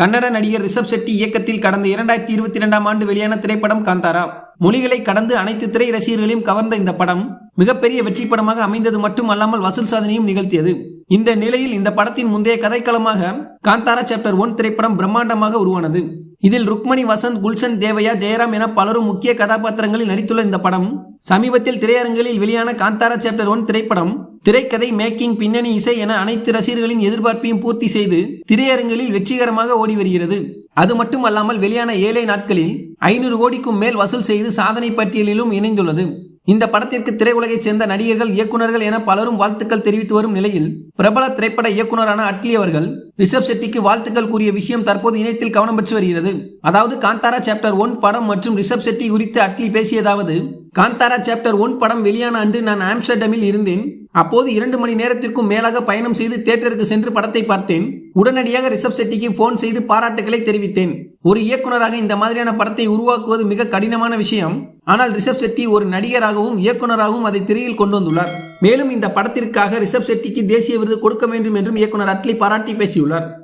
கன்னட நடிகர் ரிஷப் செட்டி இயக்கத்தில் கடந்த இரண்டாயிரத்தி இருபத்தி இரண்டாம் ஆண்டு வெளியான திரைப்படம் காந்தாரா. மொழிகளை கடந்து அனைத்து திரை ரசிகர்களையும் கவர்ந்த இந்த படம் மிகப்பெரிய வெற்றி படமாக அமைந்தது மட்டுமல்லாமல் வசூல் சாதனையும் நிகழ்த்தியது. இந்த நிலையில் இந்த படத்தின் முந்தைய கதைக்களமாக காந்தாரா சாப்டர் ஒன் திரைப்படம் பிரம்மாண்டமாக உருவானது. இதில் ருக்மணி வசந்த் குல்ஷன் தேவையா ஜெயராம் என பலரும் முக்கிய கதாபாத்திரங்களில் நடித்துள்ள இந்த படம் சமீபத்தில் திரையரங்கில் வெளியான காந்தாரா சாப்டர் ஒன் திரைப்படம் திரைக்கதை மேக்கிங் பின்னணி இசை என அனைத்து ரசிகர்களின் எதிர்பார்ப்பையும் பூர்த்தி செய்து திரையரங்கில் வெற்றிகரமாக ஓடி வருகிறது. அது மட்டுமல்லாமல் வெளியான ஏழை நாட்களில் ஐநூறு கோடிக்கும் மேல் வசூல் செய்து சாதனை பட்டியலிலும் இணைந்துள்ளது. இந்த படத்திற்கு திரையுலகைச் சேர்ந்த நடிகர்கள் இயக்குனர்கள் என பலரும் வாழ்த்துக்கள் தெரிவித்து வரும் நிலையில் பிரபல திரைப்பட இயக்குனரான அட்லி அவர்கள் ரிஷப் செட்டிக்கு வாழ்த்துக்கள் கூறிய விஷயம் தற்போது இணையத்தில் கவனம் பெற்று வருகிறது. அதாவது காந்தாரா சாப்டர் ஒன் படம் மற்றும் ரிஷப் செட்டி குறித்து அட்லி பேசியதாவது காந்தாரா சாப்டர் ஒன் படம் வெளியான அன்று நான் ஆம்ஸ்டர்டமில் இருந்தேன். அப்போது இரண்டு மணி நேரத்திற்கும் மேலாக பயணம் செய்து தியேட்டருக்கு சென்று படத்தை பார்த்தேன். உடனடியாக ரிஷப் செட்டிக்கு போன் செய்து பாராட்டுகளை தெரிவித்தேன். ஒரு இயக்குனராக இந்த மாதிரியான படத்தை உருவாக்குவது மிக கடினமான விஷயம். ஆனால் ரிஷப் செட்டி ஒரு நடிகராகவும் இயக்குனராகவும் அதை திரையில் கொண்டு வந்துள்ளார். மேலும் இந்த படத்திற்காக ரிஷப் செட்டிக்கு தேசிய விருது கொடுக்க வேண்டும் என்றும் இயக்குனர் அட்லி பாராட்டி பேசியுள்ளார்.